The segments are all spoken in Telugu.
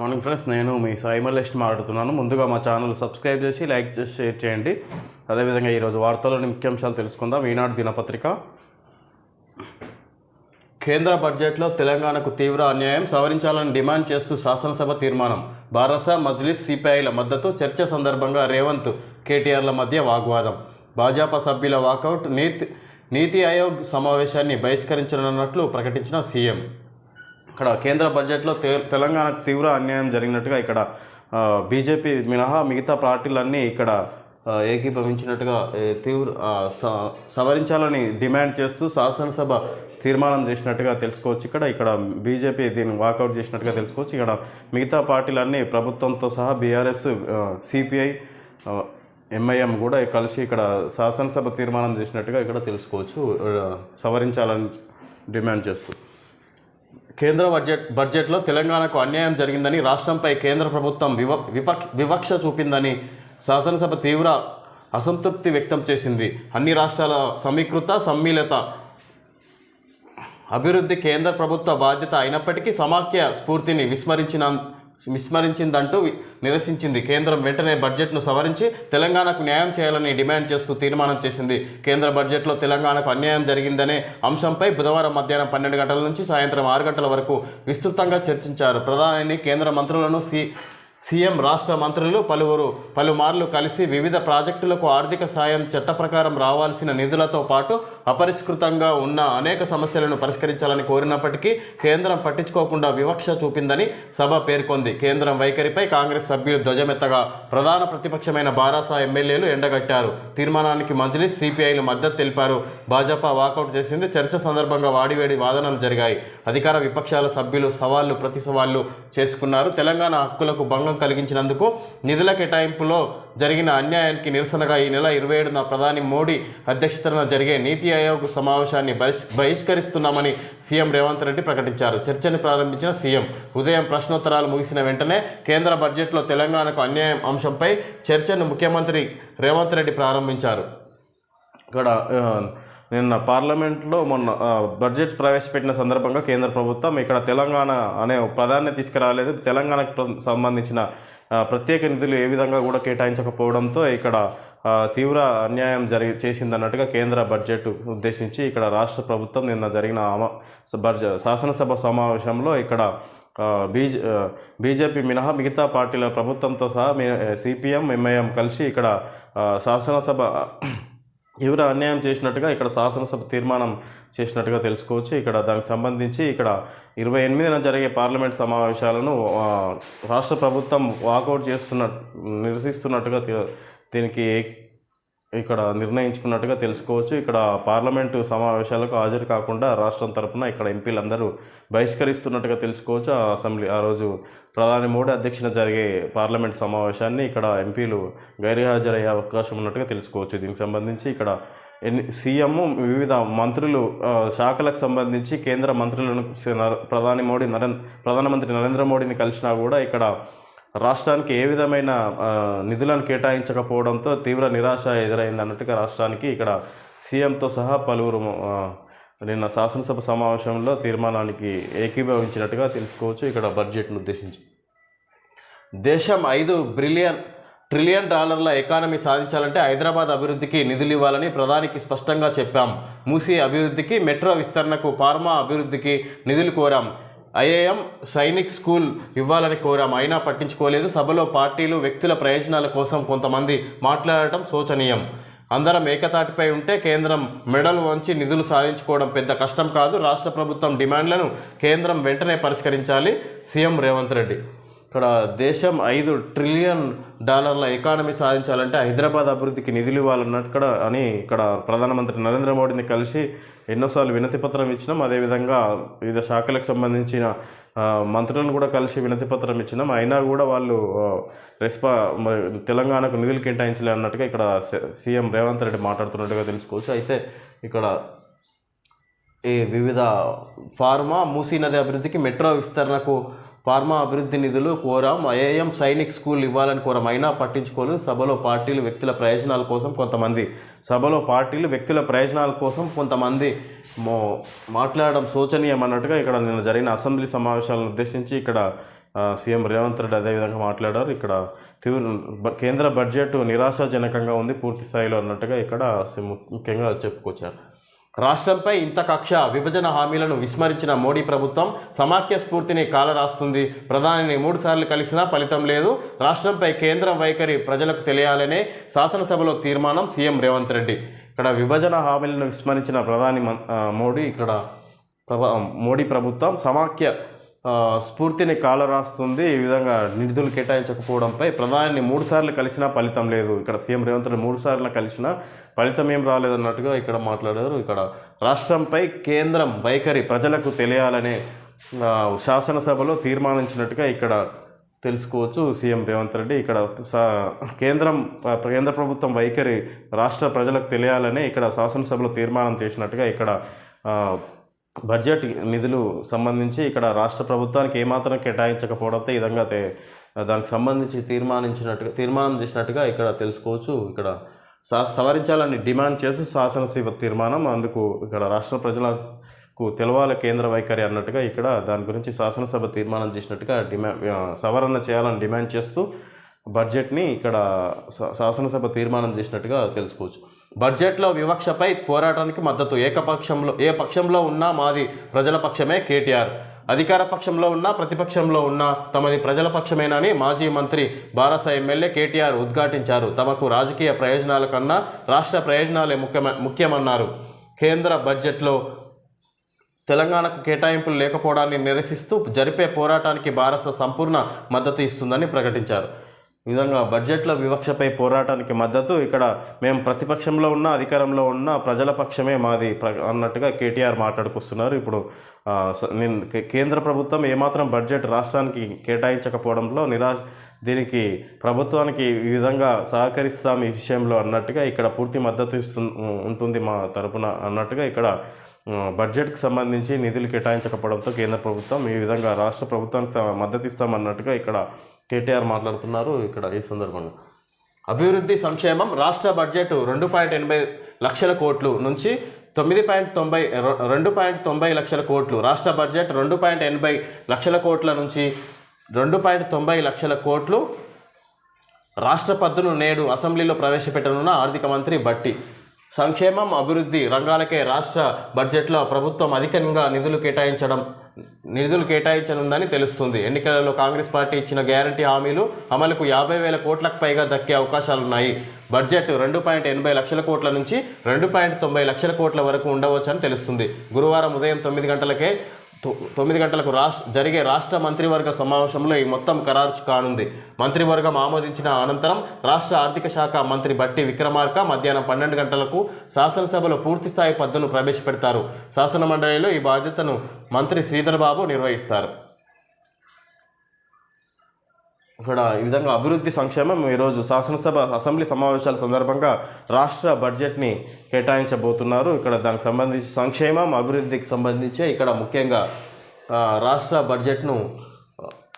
మార్నింగ్ ఫ్రెండ్స్ నేను మీ సాయి మాట్లాడుతున్నాను. ముందుగా మా ఛానల్ సబ్స్క్రైబ్ చేసి లైక్ చేసి షేర్ చేయండి. అదేవిధంగా ఈరోజు వార్తల్లోని ముఖ్యాంశాలు తెలుసుకుందాం. ఈనాడు దినపత్రిక. కేంద్ర బడ్జెట్లో తెలంగాణకు తీవ్ర అన్యాయం సవరించాలని డిమాండ్ చేస్తూ శాసనసభ తీర్మానం. భారస మజ్లిస్ సిపిఐల మద్దతు చర్చ సందర్భంగా రేవంత్ కేటీఆర్ల మధ్య వాగ్వాదం. భాజపా సభ్యుల వాకౌట్ నీతి నీతి ఆయోగ్ సమావేశాన్ని బహిష్కరించనున్నట్లు ప్రకటించిన సీఎం. ఇక్కడ కేంద్ర బడ్జెట్లో తె తెలంగాణకు తీవ్ర అన్యాయం జరిగినట్టుగా ఇక్కడ బీజేపీ మినహా మిగతా పార్టీలన్నీ ఇక్కడ ఏకీభవించినట్టుగా తీవ్ర స- సవరించాలని డిమాండ్ చేస్తూ శాసనసభ తీర్మానం చేసినట్టుగా తెలుసుకోవచ్చు ఇక్కడ. ఇక్కడ బీజేపీ దీన్ని వాకౌట్ చేసినట్టుగా తెలుసుకోవచ్చు. ఇక్కడ మిగతా పార్టీలన్నీ ప్రభుత్వంతో సహా బీఆర్ఎస్ సిపిఐ ఎంఐఎం కూడా కలిసి ఇక్కడ శాసనసభ తీర్మానం చేసినట్టుగా ఇక్కడ తెలుసుకోవచ్చు. సవరించాలని డిమాండ్ చేస్తూ కేంద్ర బడ్జెట్ బడ్జెట్లో తెలంగాణకు అన్యాయం జరిగిందని రాష్ట్రంపై కేంద్ర ప్రభుత్వం వివ వివక్ష చూపిందని శాసనసభ తీవ్ర అసంతృప్తి వ్యక్తం చేసింది. అన్ని రాష్ట్రాల సమీకృత సమ్మిళిత అభివృద్ధి కేంద్ర ప్రభుత్వ బాధ్యత అయినప్పటికీ సమాఖ్య స్ఫూర్తిని విస్మరించిన విస్మరించిందంటూ నిరసించింది. కేంద్రం వెంటనే బడ్జెట్ను సవరించి తెలంగాణకు న్యాయం చేయాలని డిమాండ్ చేస్తూ తీర్మానం చేసింది. కేంద్ర బడ్జెట్లో తెలంగాణకు అన్యాయం జరిగిందనే అంశంపై బుధవారం మధ్యాహ్నం పన్నెండు గంటల నుంచి సాయంత్రం ఆరు గంటల వరకు విస్తృతంగా చర్చించారు. ప్రధాని కేంద్ర మంత్రులను సి సీఎం రాష్ట్ర మంత్రులు పలువురు పలుమార్లు కలిసి వివిధ ప్రాజెక్టులకు ఆర్థిక సాయం చట్ట ప్రకారం రావాల్సిన నిధులతో పాటు అపరిష్కృతంగా ఉన్న అనేక సమస్యలను పరిష్కరించాలని కోరినప్పటికీ కేంద్రం పట్టించుకోకుండా వివక్ష చూపిందని సభ పేర్కొంది. కేంద్రం వైఖరిపై కాంగ్రెస్ సభ్యులు ధ్వజమెత్తగా ప్రధాన ప్రతిపక్షమైన బారాసా ఎమ్మెల్యేలు ఎండగట్టారు. తీర్మానానికి మజ్లిస్ సిపిఐలు మద్దతు తెలిపారు. భాజపా వాకౌట్ చేసింది. చర్చ సందర్భంగా వాడివేడి వాదనలు జరిగాయి. అధికార విపక్షాల సభ్యులు సవాళ్ళు ప్రతి సవాళ్ళు చేసుకున్నారు. తెలంగాణ హక్కులకు భంగం కలిగించినందుకు నిధుల కేటాయింపులో జరిగిన అన్యాయానికి నిరసనగా ఈ నెల ఇరవై ఏడున ప్రధాని మోడీ అధ్యక్షతన జరిగే నీతి ఆయోగ్ సమావేశాన్ని బహిష్- బహిష్కరిస్తున్నామని సీఎం రేవంత్ రెడ్డి ప్రకటించారు. చర్చను ప్రారంభించిన సీఎం ఉదయం ప్రశ్నోత్తరాలు ముగిసిన వెంటనే కేంద్ర బడ్జెట్లో తెలంగాణకు అన్యాయం అంశంపై చర్చను ముఖ్యమంత్రి రేవంత్ రెడ్డి ప్రారంభించారు. ఇక్కడ నిన్న పార్లమెంట్లో మొన్న బడ్జెట్ ప్రవేశపెట్టిన సందర్భంగా కేంద్ర ప్రభుత్వం ఇక్కడ తెలంగాణ అనే ప్రాధాన్యత తీసుకురాలేదు. తెలంగాణకు సంబంధించిన ప్రత్యేక నిధులు ఏ విధంగా కూడా కేటాయించకపోవడంతో ఇక్కడ తీవ్ర అన్యాయం జరిగి చేసిందన్నట్టుగా కేంద్ర బడ్జెట్ ఉద్దేశించి ఇక్కడ రాష్ట్ర ప్రభుత్వం నిన్న జరిగిన ఆమ- శాసనసభ సమావేశంలో ఇక్కడ బీజ బీజే బీజేపీ మినహా మిగతా పార్టీల ప్రభుత్వంతో సహా సిపిఎం ఎంఐఎం కలిసి ఇక్కడ శాసనసభ తీవ్ర అన్యాయం చేసినట్టుగా ఇక్కడ శాసనసభ తీర్మానం చేసినట్టుగా తెలుసుకోవచ్చు. ఇక్కడ దానికి సంబంధించి ఇక్కడ ఇరవై ఎనిమిదిన జరిగే పార్లమెంట్ సమావేశాలను రాష్ట్ర ప్రభుత్వం వాకౌట్ చేస్తున్న నిరసిస్తున్నట్టుగా దీనికి ఇక్కడ నిర్ణయించుకున్నట్టుగా తెలుసుకోవచ్చు. ఇక్కడ పార్లమెంటు సమావేశాలకు హాజరు కాకుండా రాష్ట్రం తరపున ఇక్కడ ఎంపీలందరూ బహిష్కరిస్తున్నట్టుగా తెలుసుకోవచ్చు. ఆ అసెంబ్లీ ఆ రోజు ప్రధాని మోడీ అధ్యక్షన జరిగే పార్లమెంట్ సమావేశాన్ని ఇక్కడ ఎంపీలు గైర్హాజరయ్యే అవకాశం ఉన్నట్టుగా తెలుసుకోవచ్చు. దీనికి సంబంధించి ఇక్కడ ఎన్ని సీఎం వివిధ మంత్రులు శాఖలకు సంబంధించి కేంద్ర మంత్రులను ప్రధాని మోడీ నరేంద్ర ప్రధానమంత్రి నరేంద్ర మోడీని కలిసినా కూడా ఇక్కడ రాష్ట్రానికి ఏ విధమైన నిధులను కేటాయించకపోవడంతో తీవ్ర నిరాశ ఎదురైంది అన్నట్టుగా రాష్ట్రానికి ఇక్కడ సీఎంతో సహా పలువురు నిన్న శాసనసభ సమావేశంలో తీర్మానానికి ఏకీభవించినట్టుగా తెలుసుకోవచ్చు ఇక్కడ బడ్జెట్ను ఉద్దేశించి. దేశం ఐదు బ్రిలియన్ ట్రిలియన్ డాలర్ల ఎకానమీ సాధించాలంటే హైదరాబాద్ అభివృద్ధికి నిధులు ఇవ్వాలని ప్రధానికి స్పష్టంగా చెప్పాం. మూసీ అభివృద్ధికి మెట్రో విస్తరణకు ఫార్మా అభివృద్ధికి నిధులు కోరాం. ఐఏఎం సైనిక్ స్కూల్ ఇవ్వాలని కోరాం. అయినా పట్టించుకోలేదు. సభలో పార్టీలు వ్యక్తుల ప్రయోజనాల కోసం కొంతమంది మాట్లాడటం శోచనీయం. అందరం ఏకతాటిపై ఉంటే కేంద్రం మెడలు వంచి నిధులు సాధించుకోవడం పెద్ద కష్టం కాదు. రాష్ట్ర ప్రభుత్వం డిమాండ్లను కేంద్రం వెంటనే పరిష్కరించాలి. సీఎం రేవంత్ రెడ్డి ఇక్కడ దేశం ఐదు ట్రిలియన్ డాలర్ల ఎకానమీ సాధించాలంటే హైదరాబాద్ అభివృద్ధికి నిధులు ఇవ్వాలన్నట్టు ఇక్కడ అని ఇక్కడ ప్రధానమంత్రి నరేంద్ర మోడీని కలిసి ఎన్నోసార్లు వినతి పత్రం ఇచ్చినాం. అదేవిధంగా వివిధ శాఖలకు సంబంధించిన మంత్రులను కూడా కలిసి వినతి పత్రం ఇచ్చినాం. అయినా కూడా వాళ్ళు రెస్పా తెలంగాణకు నిధులు కేటాయించలే అన్నట్టుగా ఇక్కడ స- సీఎం రేవంత్ రెడ్డి మాట్లాడుతున్నట్టుగా తెలుసుకోవచ్చు. అయితే ఇక్కడ ఈ వివిధ ఫార్మా మూసీ నది అభివృద్ధికి మెట్రో విస్తరణకు ఫార్మా అభివృద్ధి నిధులు కోరాం. ఐఏఎం సైనిక్ స్కూల్ ఇవ్వాలని కోరం. అయినా పట్టించుకోలేదు. సభలో పార్టీలు వ్యక్తుల ప్రయోజనాల కోసం కొంతమంది. సభలో పార్టీలు వ్యక్తుల ప్రయోజనాల కోసం కొంతమంది మో మాట్లాడడం శోచనీయం అన్నట్టుగా ఇక్కడ నిన్న జరిగిన అసెంబ్లీ సమావేశాలను ఉద్దేశించి ఇక్కడ సీఎం రేవంత్ రెడ్డి అదేవిధంగా మాట్లాడారు. ఇక్కడ తీవ్ర బ- కేంద్ర బడ్జెట్ నిరాశాజనకంగా ఉంది పూర్తి స్థాయిలో అన్నట్టుగా ఇక్కడ ముఖ్యంగా చెప్పుకొచ్చారు. రాష్ట్రంపై ఇంత కక్ష విభజన హామీలను విస్మరించిన మోడీ ప్రభుత్వం సమాఖ్య స్ఫూర్తిని కాలరాస్తుంది. ప్రధానిని మూడుసార్లు కలిసినా ఫలితం లేదు. రాష్ట్రంపై కేంద్రం వైఖరి ప్రజలకు తెలియాలనే శాసనసభలో తీర్మానం సీఎం రేవంత్ రెడ్డి. ఇక్కడ విభజన హామీలను విస్మరించిన ప్రధాని మోడీ ఇక్కడ ప్రభా మోడీ ప్రభుత్వం సమాఖ్య స్ఫూర్తిని కాలరాస్తుంది. ఈ విధంగా నిధులు కేటాయించకపోవడంపై ప్రధానిని మూడు సార్లు కలిసినా ఫలితం లేదు. ఇక్కడ సీఎం రేవంత్ రెడ్డి మూడు సార్లు కలిసినా ఫలితం ఏం రాలేదన్నట్టుగా ఇక్కడ మాట్లాడారు. ఇక్కడ రాష్ట్రంపై కేంద్రం వైఖరి ప్రజలకు తెలియాలనే శాసనసభలో తీర్మానించినట్టుగా ఇక్కడ తెలుసుకోవచ్చు సీఎం రేవంత్ రెడ్డి. ఇక్కడ సా కేంద్రం కేంద్ర ప్రభుత్వం వైఖరి రాష్ట్ర ప్రజలకు తెలియాలని ఇక్కడ శాసనసభలో తీర్మానం చేసినట్టుగా ఇక్కడ బడ్జెట్ నిధులు సంబంధించి ఇక్కడ రాష్ట్ర ప్రభుత్వానికి ఏమాత్రం కేటాయించకపోవడంతో ఈ విధంగా దానికి సంబంధించి తీర్మానించినట్టుగా తీర్మానం చేసినట్టుగా ఇక్కడ తెలుసుకోవచ్చు. ఇక్కడ సా సవరించాలని డిమాండ్ చేసి శాసనసభ తీర్మానం అందుకు ఇక్కడ రాష్ట్ర ప్రజలకు తెలవాల కేంద్ర వైఖరి అన్నట్టుగా ఇక్కడ దాని గురించి శాసనసభ తీర్మానం చేసినట్టుగా డిమాండ్ సవరణ చేయాలని డిమాండ్ చేస్తూ బడ్జెట్ని ఇక్కడ శాసనసభ తీర్మానం చేసినట్టుగా తెలుసుకోవచ్చు. బడ్జెట్లో వివక్షపై పోరాటానికి మద్దతు. ఏకపక్షంలో ఏ పక్షంలో ఉన్నా మాది ప్రజల పక్షమే కేటీఆర్. అధికార పక్షంలో ఉన్నా ప్రతిపక్షంలో ఉన్నా తమది ప్రజల పక్షమేనని మాజీ మంత్రి బారస ఎమ్మెల్యే కేటీఆర్ ఉద్ఘాటించారు. తమకు రాజకీయ ప్రయోజనాల కన్నా రాష్ట్ర ప్రయోజనాలే ముఖ్యమ ముఖ్యమన్నారు. కేంద్ర బడ్జెట్లో తెలంగాణకు కేటాయింపులు లేకపోవడాన్ని నిరసిస్తూ జరిపే పోరాటానికి భారత సంపూర్ణ మద్దతు ఇస్తుందని ప్రకటించారు. విధంగా బడ్జెట్లో వివక్షపై పోరాటానికి మద్దతు ఇక్కడ మేము ప్రతిపక్షంలో ఉన్న అధికారంలో ఉన్న ప్రజల పక్షమే మాది అన్నట్టుగా కేటీఆర్ మాట్లాడుకొస్తున్నారు. ఇప్పుడు నేను కేంద్ర ప్రభుత్వం ఏమాత్రం బడ్జెట్ రాష్ట్రానికి కేటాయించకపోవడంలో నిరా దీనికి ప్రభుత్వానికి ఈ విధంగా సహకరిస్తాం ఈ విషయంలో అన్నట్టుగా ఇక్కడ పూర్తి మద్దతు ఇస్తు ఉంటుంది మా తరపున అన్నట్టుగా ఇక్కడ బడ్జెట్కు సంబంధించి నిధులు కేటాయించకపోవడంతో కేంద్ర ప్రభుత్వం ఈ విధంగా రాష్ట్ర ప్రభుత్వానికి స- మద్దతు ఇస్తామన్నట్టుగా ఇక్కడ కేటీఆర్ మాట్లాడుతున్నారు ఇక్కడ ఈ సందర్భంగా అభివృద్ధి సంక్షేమం రాష్ట్ర బడ్జెట్ రెండు పాయింట్ ఎనభై లక్షల కోట్లు నుంచి తొమ్మిది పాయింట్ తొంభై రెండు పాయింట్ తొంభై లక్షల కోట్లు రాష్ట్ర బడ్జెట్ రెండు పాయింట్ ఎనభై లక్షల కోట్ల నుంచి రెండు పాయింట్ తొంభై లక్షల కోట్లు రాష్ట్ర పద్దును నేడు అసెంబ్లీలో ప్రవేశపెట్టనున్న ఆర్థిక మంత్రి బట్టి. సంక్షేమం అభివృద్ధి రంగాలకే రాష్ట్ర బడ్జెట్లో ప్రభుత్వం అధికంగా నిధులు కేటాయించడం నిధులు కేటాయించనుందని తెలుస్తుంది. ఎన్నికలలో కాంగ్రెస్ పార్టీ ఇచ్చిన గ్యారంటీ హామీలు అమలుకు యాభై వేల కోట్లకు పైగా దక్కే అవకాశాలున్నాయి. బడ్జెట్ రెండు పాయింట్ ఎనభై లక్షల కోట్ల నుంచి రెండు పాయింట్ తొంభై లక్షల కోట్ల వరకు ఉండవచ్చని తెలుస్తుంది. గురువారం ఉదయం తొమ్మిది గంటలకే తొమ్మిది గంటలకు రాష్ట్ర జరిగే రాష్ట్ర మంత్రివర్గ సమావేశంలో ఈ మొత్తం ఖరారు కానుంది. మంత్రివర్గం ఆమోదించిన అనంతరం రాష్ట్ర ఆర్థిక శాఖ మంత్రి బట్టి విక్రమార్క మధ్యాహ్నం పన్నెండు గంటలకు శాసనసభలో పూర్తిస్థాయి పద్దును ప్రవేశపెడతారు. శాసన మండలిలో ఈ బాధ్యతను మంత్రి శ్రీధర్ బాబు నిర్వహిస్తారు. ఇక్కడ ఈ విధంగా అభివృద్ధి సంక్షేమం ఈరోజు శాసనసభ అసెంబ్లీ సమావేశాల సందర్భంగా రాష్ట్ర బడ్జెట్ని కేటాయించబోతున్నారు. ఇక్కడ దానికి సంబంధించి సంక్షేమం అభివృద్ధికి సంబంధించి ఇక్కడ ముఖ్యంగా రాష్ట్ర బడ్జెట్ను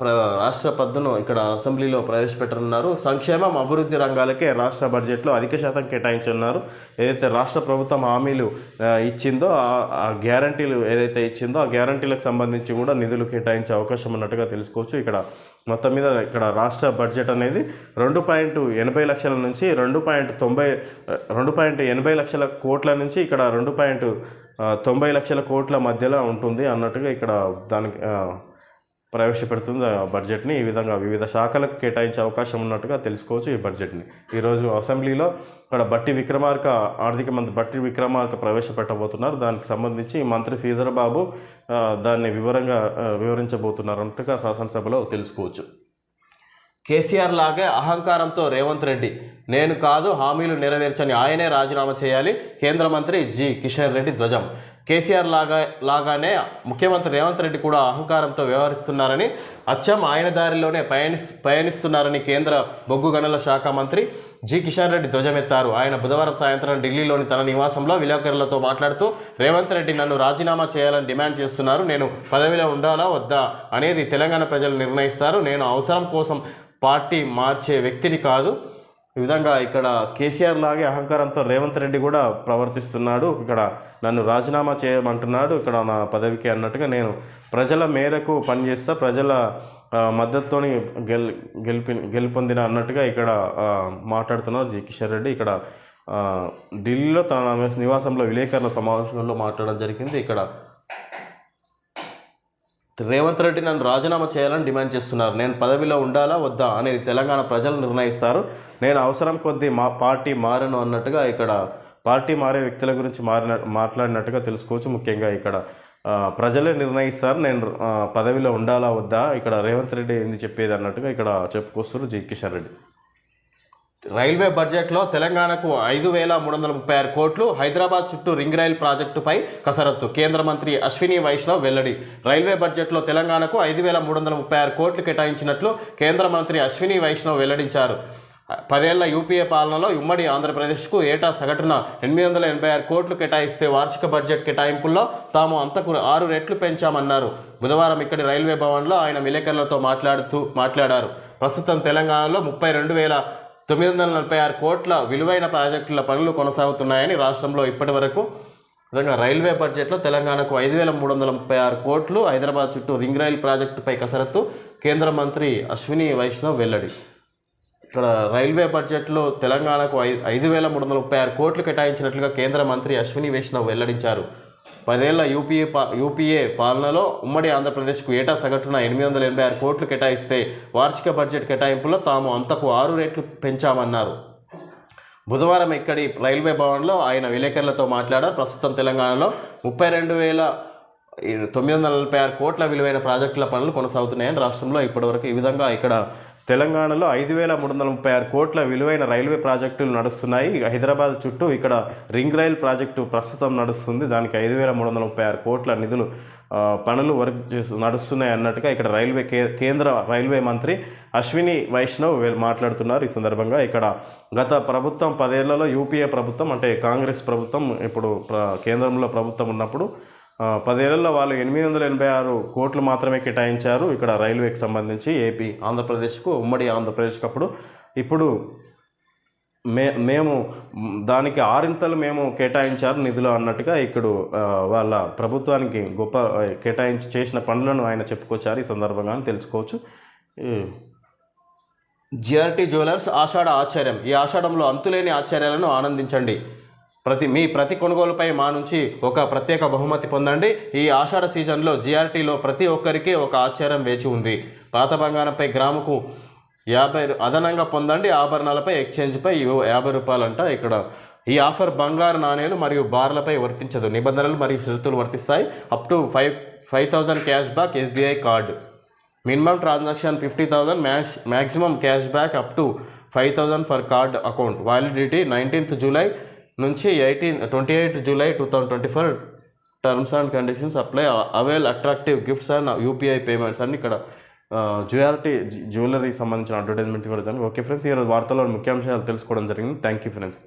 ప్ర రాష్ట్ర పద్దును ఇక్కడ అసెంబ్లీలో ప్రవేశపెట్టనున్నారు. సంక్షేమం అభివృద్ధి రంగాలకే రాష్ట్ర బడ్జెట్లో అధిక శాతం కేటాయించున్నారు ఏదైతే రాష్ట్ర ప్రభుత్వం హామీలు ఇచ్చిందో ఆ- గ్యారంటీలు ఏదైతే ఇచ్చిందో ఆ గ్యారంటీలకు సంబంధించి కూడా నిధులు కేటాయించే అవకాశం ఉన్నట్టుగా తెలుసుకోవచ్చు. ఇక్కడ మొత్తం మీద ఇక్కడ రాష్ట్ర బడ్జెట్ అనేది రెండు పాయింట్ ఎనభై లక్షల నుంచి రెండు పాయింట్ తొంభై రెండు పాయింట్ ఎనభై లక్షల కోట్ల నుంచి ఇక్కడ రెండు పాయింట్ తొంభై లక్షల కోట్ల మధ్యలో ఉంటుంది అన్నట్టుగా ఇక్కడ దానికి ప్రవేశపెడుతుంది ఆ బడ్జెట్ని. ఈ విధంగా వివిధ శాఖలకు కేటాయించే అవకాశం ఉన్నట్టుగా తెలుసుకోవచ్చు ఈ బడ్జెట్ని. ఈరోజు అసెంబ్లీలో ఇక్కడ బట్టి విక్రమార్క ఆర్థిక మంత్రి బట్టి విక్రమార్క ప్రవేశపెట్టబోతున్నారు. దానికి సంబంధించి మంత్రి శ్రీధరబాబు దాన్ని వివరంగా వివరించబోతున్నారు అన్నట్టుగా శాసనసభలో తెలుసుకోవచ్చు. కేసీఆర్ లాగే అహంకారంతో రేవంత్ రెడ్డి నేను కాదు హామీలు నెరవేర్చని ఆయనే రాజీనామా చేయాలి. కేంద్ర మంత్రి జి. కిషన్ రెడ్డి ధ్వజం. కేసీఆర్ లాగా లాగానే ముఖ్యమంత్రి రేవంత్ రెడ్డి కూడా అహంకారంతో వ్యవహరిస్తున్నారని అచ్చం ఆయన దారిలోనే పయని పయనిస్తున్నారని కేంద్ర బొగ్గు గనుల శాఖ మంత్రి జి కిషన్ రెడ్డి ధ్వజమెత్తారు. ఆయన బుధవారం సాయంత్రం ఢిల్లీలోని తన నివాసంలో విలేకరులతో మాట్లాడుతూ రేవంత్ రెడ్డి నన్ను రాజీనామా చేయాలని డిమాండ్ చేస్తున్నారు. నేను పదవిలో ఉండాలా వద్దా? అనేది తెలంగాణ ప్రజలు నిర్ణయిస్తారు. నేను అవసరం కోసం పార్టీ మార్చే వ్యక్తిని కాదు. ఈ విధంగా ఇక్కడ కేసీఆర్ లాగే అహంకారంతో రేవంత్ రెడ్డి కూడా ప్రవర్తిస్తున్నాడు. ఇక్కడ నన్ను రాజీనామా చేయమంటున్నాడు. ఇక్కడ నా పదవికి అన్నట్టుగా నేను ప్రజల మేరకు పనిచేస్తా ప్రజల ఆ, మద్దతుతోని గెల్ గెలిపి గెలుపొందిన అన్నట్టుగా ఇక్కడ మాట్లాడుతున్నారు జి కిషన్ రెడ్డి. ఇక్కడ ఢిల్లీలో తన నివాసంలో విలేకరుల సమావేశంలో మాట్లాడడం జరిగింది. ఇక్కడ రేవంత్ రెడ్డి నన్ను రాజీనామా చేయాలని డిమాండ్ చేస్తున్నారు. నేను పదవిలో ఉండాలా వద్దా అనేది తెలంగాణ ప్రజలు నిర్ణయిస్తారు. నేను అవసరం కొద్దీ మా పార్టీ మారను అన్నట్టుగా ఇక్కడ పార్టీ మారే వ్యక్తుల గురించి మారిన మాట్లాడినట్టుగా తెలుసుకోవచ్చు ముఖ్యంగా ఇక్కడ. ప్రజలే నిర్ణయిస్తారు. నేను పదవిలో ఉండాలా వద్దా ఇక్కడ రేవంత్ రెడ్డి ఏంది చెప్పేది అన్నట్టుగా ఇక్కడ చెప్పుకొస్తారు జి కిషన్ రెడ్డి. రైల్వే బడ్జెట్లో తెలంగాణకు ఐదు వేల మూడు వందల ముప్పై ఆరు కోట్లు హైదరాబాద్ చుట్టూ రింగ్ రైల్ ప్రాజెక్టుపై కసరత్తు. కేంద్ర మంత్రి అశ్విని వైష్ణవ్ వెల్లడి. రైల్వే బడ్జెట్లో తెలంగాణకు ఐదు వేల మూడు వందల ముప్పై ఆరు కోట్లు కేటాయించినట్లు కేంద్ర మంత్రి అశ్విని వైష్ణవ్ వెల్లడించారు. పదేళ్ళ యూపీఏ పాలనలో ఉమ్మడి ఆంధ్రప్రదేశ్కు ఏటా సగటున ఎనిమిది వందల ఎనభై ఆరు కోట్లు కేటాయిస్తే వార్షిక బడ్జెట్ కేటాయింపుల్లో తాము అంతకు ఆరు రెట్లు పెంచామన్నారు. బుధవారం ఇక్కడి రైల్వే భవన్లో ఆయన విలేకరులతో మాట్లాడుతూ మాట్లాడారు. ప్రస్తుతం తెలంగాణలో ముప్పై రెండు వేల తొమ్మిది వందల నలభై ఆరు కోట్ల విలువైన ప్రాజెక్టుల పనులు కొనసాగుతున్నాయని రాష్ట్రంలో ఇప్పటి వరకు. విధంగా రైల్వే బడ్జెట్లో తెలంగాణకు ఐదు వేల మూడు వందల ముప్పై ఆరు కోట్లు హైదరాబాద్ చుట్టూ రింగ్ రైల్ ప్రాజెక్టుపై కసరత్తు కేంద్ర మంత్రి అశ్విని వైష్ణవ్ వెల్లడి. ఇక్కడ రైల్వే బడ్జెట్లో తెలంగాణకు ఐ ఐదు వేల మూడు వందల ముప్పై ఆరు కోట్లు కేటాయించినట్లుగా కేంద్ర మంత్రి అశ్విని వైష్ణవ్ వెల్లడించారు. పదేళ్ళ యూపీఏ పా యూపీఏ పాలనలో ఉమ్మడి ఆంధ్రప్రదేశ్కు ఏటా సగటున ఎనిమిది వందల ఎనభై ఆరు కోట్లు కేటాయిస్తే వార్షిక బడ్జెట్ కేటాయింపులో తాము అంతకు ఆరు రేట్లు పెంచామన్నారు. బుధవారం ఇక్కడి రైల్వే భవన్లో ఆయన విలేకరులతో మాట్లాడారు. ప్రస్తుతం తెలంగాణలో ముప్పై రెండు వేల తొమ్మిది వందల నలభై ఆరు కోట్ల విలువైన ప్రాజెక్టుల పనులు కొనసాగుతున్నాయని రాష్ట్రంలో ఇప్పటివరకు ఈ విధంగా ఇక్కడ తెలంగాణలో ఐదు వేల మూడు వందల ముప్పై ఆరు కోట్ల విలువైన రైల్వే ప్రాజెక్టులు నడుస్తున్నాయి. హైదరాబాద్ చుట్టూ ఇక్కడ రింగ్ రైల్ ప్రాజెక్టు ప్రస్తుతం నడుస్తుంది. దానికి ఐదు వేల మూడు వందల ముప్పై ఆరు కోట్ల నిధులు పనులు వర్క్ చేస్తూ నడుస్తున్నాయి అన్నట్టుగా ఇక్కడ రైల్వే కే కేంద్ర రైల్వే మంత్రి అశ్విని వైష్ణవ్ మాట్లాడుతున్నారు. ఈ సందర్భంగా ఇక్కడ గత ప్రభుత్వం పదేళ్ళలో యూపీఏ ప్రభుత్వం అంటే కాంగ్రెస్ ప్రభుత్వం ఇప్పుడు ప్ర- కేంద్రంలో ప్రభుత్వం ఉన్నప్పుడు పదేళ్ళలో వాళ్ళు ఎనిమిది వందల ఎనభై ఆరు కోట్లు మాత్రమే కేటాయించారు ఇక్కడ రైల్వేకి సంబంధించి ఏపీ ఆంధ్రప్రదేశ్కు ఉమ్మడి ఆంధ్రప్రదేశ్కి అప్పుడు. ఇప్పుడు మే మేము దానికి ఆరింతలు మేము కేటాయించారు నిధులు అన్నట్టుగా ఇక్కడ వాళ్ళ ప్రభుత్వానికి గొప్ప కేటాయించి చేసిన పనులను ఆయన చెప్పుకొచ్చారు. ఈ సందర్భంగా అని తెలుసుకోవచ్చు. జిఆర్టీ జ్యువెలర్స్ ఆషాఢ ఆచార్యం. ఈ ఆషాఢంలో అంతులేని ఆచార్యాలను ఆనందించండి. ప్రతి మీ ప్రతి కొనుగోలుపై మా నుంచి ఒక ప్రత్యేక బహుమతి పొందండి. ఈ ఆషాఢ సీజన్లో జిఆర్టీలో ప్రతి ఒక్కరికి ఒక ఆశ్చర్యం వేచి ఉంది. పాత బంగారంపై గ్రాముకు యాభై అదనంగా పొందండి. ఆభరణాలపై ఎక్స్చేంజ్పై యాభై రూపాయలంట ఇక్కడ. ఈ ఆఫర్ బంగారు నాణేలు మరియు బార్లపై వర్తించదు. నిబంధనలు మరియు షరతులు వర్తిస్తాయి. Up to five five thousand cash back SBI card. Minimum transaction fifty thousand max maximum cash back up to five thousand for card account. Validity nineteenth July నుంచి eighteen twenty eight July two thousand twenty four terms and conditions apply avail attractive gifts and UPI payments అన్ని ఇక్కడ జ్యువెలరీ జ్యువెలరీ సంబంధించిన అడ్వర్టైజ్మెంట్ కూడా ఓకే ఫ్రెండ్స్ ఈరోజు వార్తల్లో ముఖ్యాంశాలు తెలుసుకోవడం జరిగింది. Thank you friends.